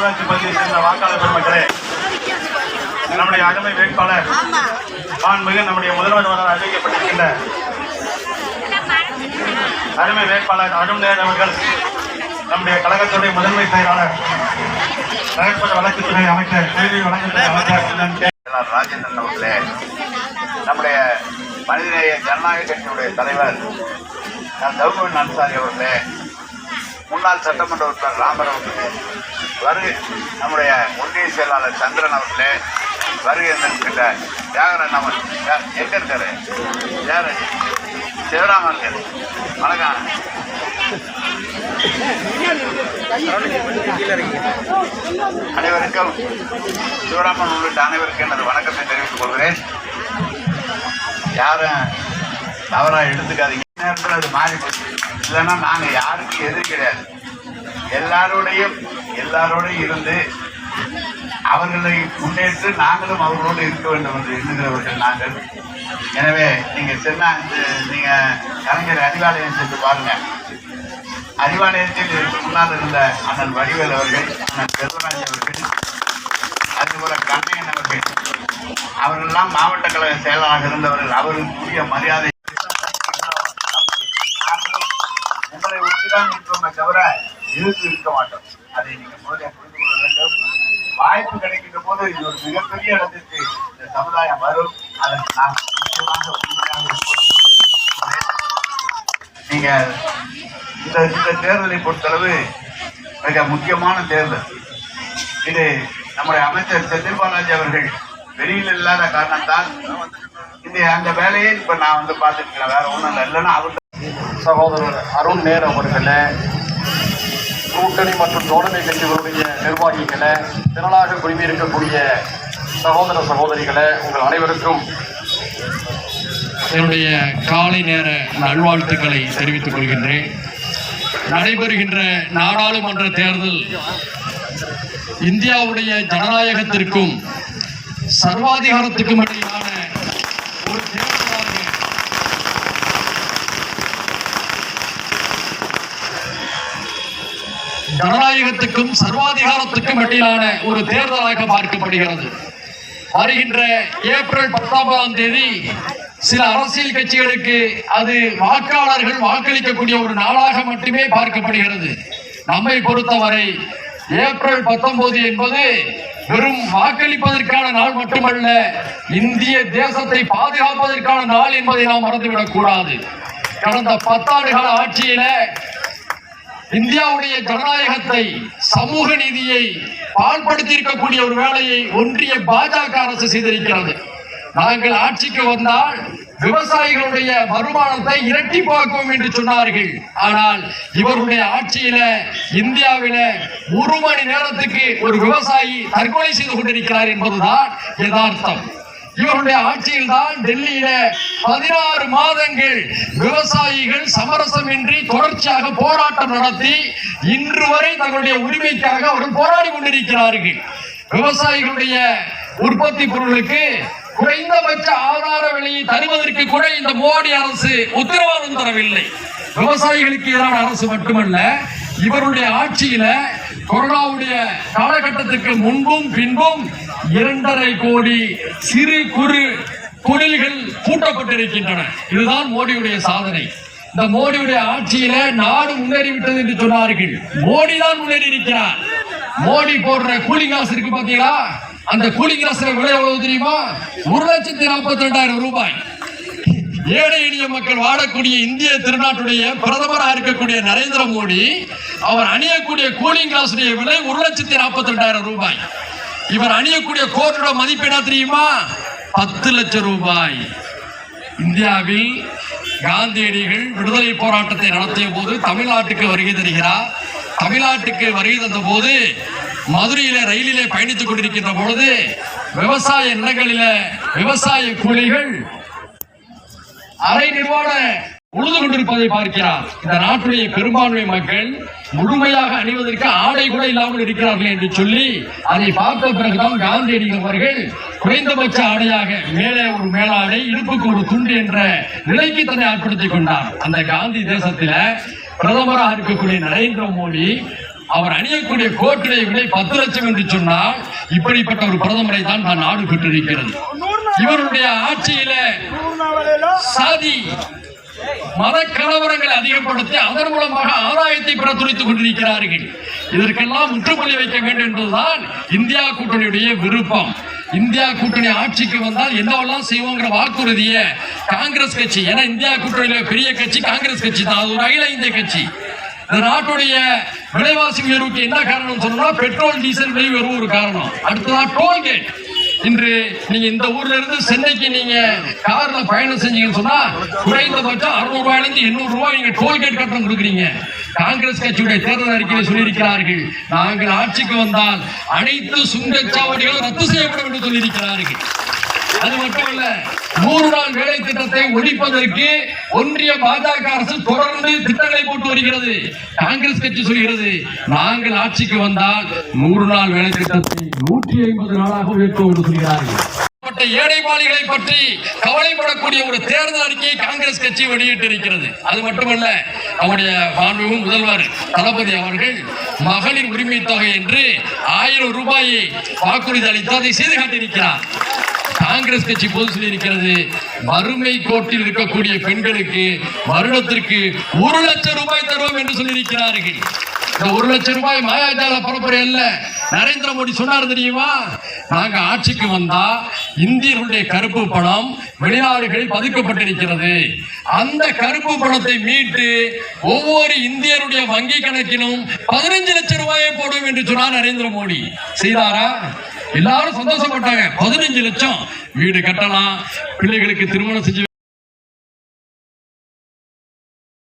ஊராட்சி பகுதியை சேர்ந்த வாக்காளர் பெருமக்களே நம்முடைய அகமை வேட்பாளர் மாண்புமிகு நம்முடைய முதல்வர் அறிவிக்கப்பட்டிருக்கின்ற அருமை வேட்பாளர் அருண் நேர் அவர்கள் நம்முடைய கழகத்துடைய முதன்மை செயலாளர் நகர்ப்புற வழக்குத்துறை அமைச்சர் செய்தி வழக்குத்துறை அமைச்சர் ராஜேந்திரன் அவர்களே நம்முடைய மனிதநேய ஜனநாயக கட்சியுடைய தலைவர் நான் தௌகவன் அன்சாரி அவர்களே முன்னாள் சட்டமன்ற உறுப்பினர் ராமர் அவர்களே வருகை நம்முடைய ஒன்றிய செயலாளர் சந்திரன் அவர்களே வருகை இருக்கின்ற தியாகரன் அவர் எங்க இருக்காரு? யார் சிவராமன் வணக்கம். அனைவருக்கும் சிவராமன் உள்ளிட்ட அனைவருக்கும் எனது வணக்கத்தை தெரிவித்துக் கொள்கிறேன். யாரும் தவறாக எடுத்துக்காதீங்க. நேரத்தில் அது மாறி போச்சு இல்லைன்னா நாங்கள் யாருக்கும் எதிரி கிடையாது. எல்லாரோடையும் எல்லாரோடையும் இருந்து அவர்களை முன்னேற்று நாங்களும் அவர்களோடு இருக்க வேண்டும் என்று எண்ணுகிறவர்கள் நாங்கள். எனவே நீங்கள் சென்னா நீங்கள் கலைஞர் அறிவாலயம் சென்று பாருங்க. அறிவாலயத்தில் முன்னால் இருந்த அண்ணன் வடிவேல் அவர்கள் அண்ணன் செல்வராஜ் அவர்கள் அதுபோல கண்ணையன் அவர்கள் அவர்களெல்லாம் மாவட்ட கழக செயலாளராக இருந்தவர்கள் அவர்களுக்குரிய மரியாதை. உங்களை ஒன்றுதான் இருக்கிறோமே தவிர இருந்து இருக்க மாட்டோம். அதை நீங்க முதல்ல புரிந்து கொள்ள வேண்டும். வாய்ப்பு கிடைக்கின்ற போது இது ஒரு மிகப்பெரிய இடத்திற்கு இந்த சமுதாயம் வரும். அதற்கு நாம் நிச்சயமாக உண்மையாக நீங்க இந்த இந்த தேர்தலை பொறுத்தளவு மிக முக்கியமான தேர்தல். இது நம்முடைய அமைச்சர் செந்தில் பாலாஜி அவர்கள் வெளியில் இல்லாத காரணத்தால் இந்த அந்த வேலையை இப்ப நான் வந்து பார்த்துருக்கிறேன். வேற ஒன்றும் இல்லை. இல்லைன்னா அவர் சகோதரர் அருண் நேர் அவர்களே கூட்டணி மற்றும் தோழமை கட்சிகளுடைய நிர்வாகிகளை திரளாக குழுமி சகோதர சகோதரிகளை உங்கள் அனைவருக்கும் என்னுடைய காலை நேர நல்வாழ்த்துக்களை தெரிவித்துக் கொள்கின்றேன். நடைபெறுகின்ற நாடாளுமன்ற தேர்தல் இந்தியாவுடைய ஜனநாயகத்திற்கும் சர்வாதிகாரத்துக்கும் இடையே ஜனநாயகத்துக்கும் சர்வாதிகாரத்துக்கும் இடையிலான ஒரு தேர்தலாக பார்க்கப்படுகிறது. வருகின்ற ஏப்ரல் பத்தொன்பதாம் தேதி சில அரசியல் கட்சிகளுக்கு அது வாக்காளர்கள் வாக்களிக்கக்கூடிய ஒரு நாளாக மட்டுமே பார்க்கப்படுகிறது. நம்மை பொறுத்தவரை ஏப்ரல் பத்தொன்பது என்பது வெறும் வாக்களிப்பதற்கான நாள் மட்டுமல்ல இந்திய தேசத்தை பாதுகாப்பதற்கான நாள் என்பதை நாம் மறந்துவிடக் கூடாது கடந்த பத்தாண்டு கால ஆட்சியில இந்தியாவுடைய ஜனநாயகத்தை சமூக நீதியை பால்படுத்தி இருக்கக்கூடிய ஒரு வேலையை ஒன்றிய பாஜக அரசு செய்திருக்கிறது. நாங்கள் ஆட்சிக்கு வந்தால் விவசாயிகளுடைய வருமானத்தை இரட்டிப்பாக்குவோம் என்று சொன்னார்கள். ஆனால் இவருடைய ஆட்சியில இந்தியாவில ஒரு மணி நேரத்துக்கு ஒரு விவசாயி தற்கொலை செய்து கொண்டிருக்கிறார் என்பதுதான் யதார்த்தம். இவருடைய ஆட்சியில் தான் டெல்லியில பதினாறு மாதங்கள் விவசாயிகள் சமரசமின்றி தொடர்ச்சியாக போராட்டம் நடத்தி இன்று வரை தங்களுடைய உரிமைக்காக அவர்கள் போராடி கொண்டிருக்கிறார்கள். விவசாயிகளுடைய உற்பத்தி பொருளுக்கு குறைந்தபட்ச ஆதார விலையை தருவதற்கு கூட இந்த மோடி அரசு உத்தரவாதம் தரவில்லை. விவசாயிகளுக்கு எதிரான அரசு மட்டுமல்ல இவருடைய ஆட்சியில கொரோனாவுடைய காலகட்டத்திற்கு முன்பும் பின்பும் இரண்டரை கோடி சிறு குறு தொழில்கள் பூட்டப்பட்டிருக்கின்றன. இதுதான் மோடியுடைய சாதனை. இந்த மோடியுடைய ஆட்சியில நாடு முன்னேறி விட்டது என்று சொன்னார்கள். மோடி தான் முன்னேறி இருக்கிறார் மோடி போடுற கூலிங் கிளாஸ் இருக்கு பாத்தீங்களா? அந்த கூலிங் கிளாஸ் விலை எவ்வளவு தெரியுமா? ஒரு லட்சத்தி நாற்பத்தி ரெண்டாயிரம் ரூபாய். ஏழை எளிய மக்கள் வாழக்கூடிய இந்திய திருநாட்டுடைய பிரதமராக இருக்கக்கூடிய நரேந்திர மோடி அவர் அணியக்கூடிய கூலிங் கிளாஸ் விலை ஒரு லட்சத்தி நாற்பத்தி ரெண்டாயிரம் ரூபாய். இவர் அணியக்கூடிய கோட்டோட மதிப்பு என்ன தெரியுமா? பத்து லட்சம் ரூபாய். இந்தியாவில் காந்தியடிகள் விடுதலை போராட்டத்தை நடத்திய போது தமிழ்நாட்டுக்கு வருகை தருகிறார் தமிழ்நாட்டுக்கு வருகை தந்த போது மதுரையில ரயிலிலே பயணித்துக் கொண்டிருக்கின்ற பொழுது விவசாய நிலங்களில விவசாய கூலிகள் அரை நிர்வாண உழுது கொண்டிருப்பதை பார்க்கிறார். இந்த நாட்டுடைய பெரும்பான்மை மக்கள் முழுமையாக அணிவதற்கு ஆடை கூட இல்லாமல் இருக்கிறார்கள் என்று சொல்லி அதை பார்த்த பிறகுதான் காந்தியடிகள் அவர்கள் குறைந்தபட்ச ஆடையாக மேலே ஒரு மேலாடை இடுப்புக்கு ஒரு துண்டு என்ற நிலைக்கு தன்னை ஆட்படுத்திக் கொண்டார். அந்த காந்தி தேசத்தில பிரதமராக இருக்கக்கூடிய நரேந்திர மோடி அவர் அணியக்கூடிய கோட்டுடைய விலை பத்து லட்சம் என்று சொன்னால் இப்படிப்பட்ட ஒரு பிரதமரை தான் நான் நாடு பெற்றிருக்கிறது. இவருடைய ஆட்சியில சாதி மத கலவரங்களை அதிகப்படுத்தி அதன் மூலமாக ஆதாயத்தை பெற துடித்துக் கொண்டிருக்கிறார்கள். இதற்கெல்லாம் முற்றுப்புள்ளி வைக்க வேண்டும் என்பதுதான் இந்தியா கூட்டணியுடைய விருப்பம். இந்தியா கூட்டணி ஆட்சிக்கு வந்தால் என்னவெல்லாம் செய்வோங்கிற வாக்குறுதியை காங்கிரஸ் கட்சி ஏன்னா இந்தியா கூட்டணியில பெரிய கட்சி காங்கிரஸ் கட்சி தான். அது ஒரு அகில இந்திய கட்சி. இந்த நாட்டுடைய விலைவாசி உயர்வுக்கு என்ன காரணம் சொன்னா பெட்ரோல் டீசல் விலை உயர்வு ஒரு காரணம். அடுத்ததான் டோல்கேட். இன்று நீங்க இந்த ஊர்ல இருந்து சென்னைக்கு நீங்க கார்ல பயணம் செஞ்சீங்கன்னு சொன்னா குறைந்தபட்சம் அறுநூறு ரூபாயில இருந்து எண்ணூறு ரூபாய் நீங்க டோல்கேட் கட்டணம் கொடுக்குறீங்க. காங்கிரஸ் கட்சியுடைய தேர்தல் அறிக்கையில் சொல்லியிருக்கிறார்கள். நாங்கள் ஆட்சிக்கு வந்தால் அனைத்து சுங்கச்சாவடிகளும் ரத்து செய்யப்படும் என்று சொல்லியிருக்கிறார்கள். அது மட்டுமல்ல நூறு நாள் வேலை திட்டத்தை ஒழிப்பதற்கு ஒன்றிய பாஜக அரசு தொடர்ந்து திட்டங்களை போட்டு வருகிறது. காங்கிரஸ் கட்சி சொல்கிறது நாங்கள் ஆட்சிக்கு வந்தால் நூறு நாள் வேலை திட்டத்தை நூற்றி ஐம்பது நாளாக உயர்த்துவோம் என்று சொல்கிறார்கள். ஏழைபாளிகளை பற்றி கவலைப்படக்கூடிய ஒரு தேர்தல் அறிக்கையை காங்கிரஸ் கட்சி வெளியிட்டிருக்கிறது. அது மட்டுமல்ல நம்முடைய மாண்பும் முதல்வர் தளபதி அவர்கள் மகளிர் உரிமை தொகை என்று ஆயிரம் ரூபாயை வாக்குறுதி அளித்து அதை செய்து காட்டியிருக்கிறார். காங்கிரஸ் கட்சி பொது சொல்லியிருக்கிறது வறுமை கோட்டில் இருக்கக்கூடிய பெண்களுக்கு வருடத்திற்கு ஒரு லட்சம் ரூபாய் தருவோம் என்று சொல்லியிருக்கிறார்கள். இந்த ஒரு லட்சம் ரூபாய் மாயாஜால பரப்புரை அல்ல. நரேந்திர மோடி சொன்னார் தெரியுமா? நாங்க ஆட்சிக்கு வந்தா இந்தியர்களுடைய கருப்பு பணம் வெளிநாடுகளில் பதுக்கப்பட்டிருக்கிறது அந்த கருப்பு பணத்தை மீட்டு ஒவ்வொரு இந்தியருடைய வங்கி கணக்கிலும் பதினஞ்சு லட்சம் ரூபாயை போடும் என்று சொன்னார் நரேந்திர மோடி. செய்தாரா? எல்லாரும் சந்தோஷப்பட்டாங்க. பதினஞ்சு லட்சம் வீடு கட்டலாம். பிள்ளைகளுக்கு திருமணம் செஞ்சு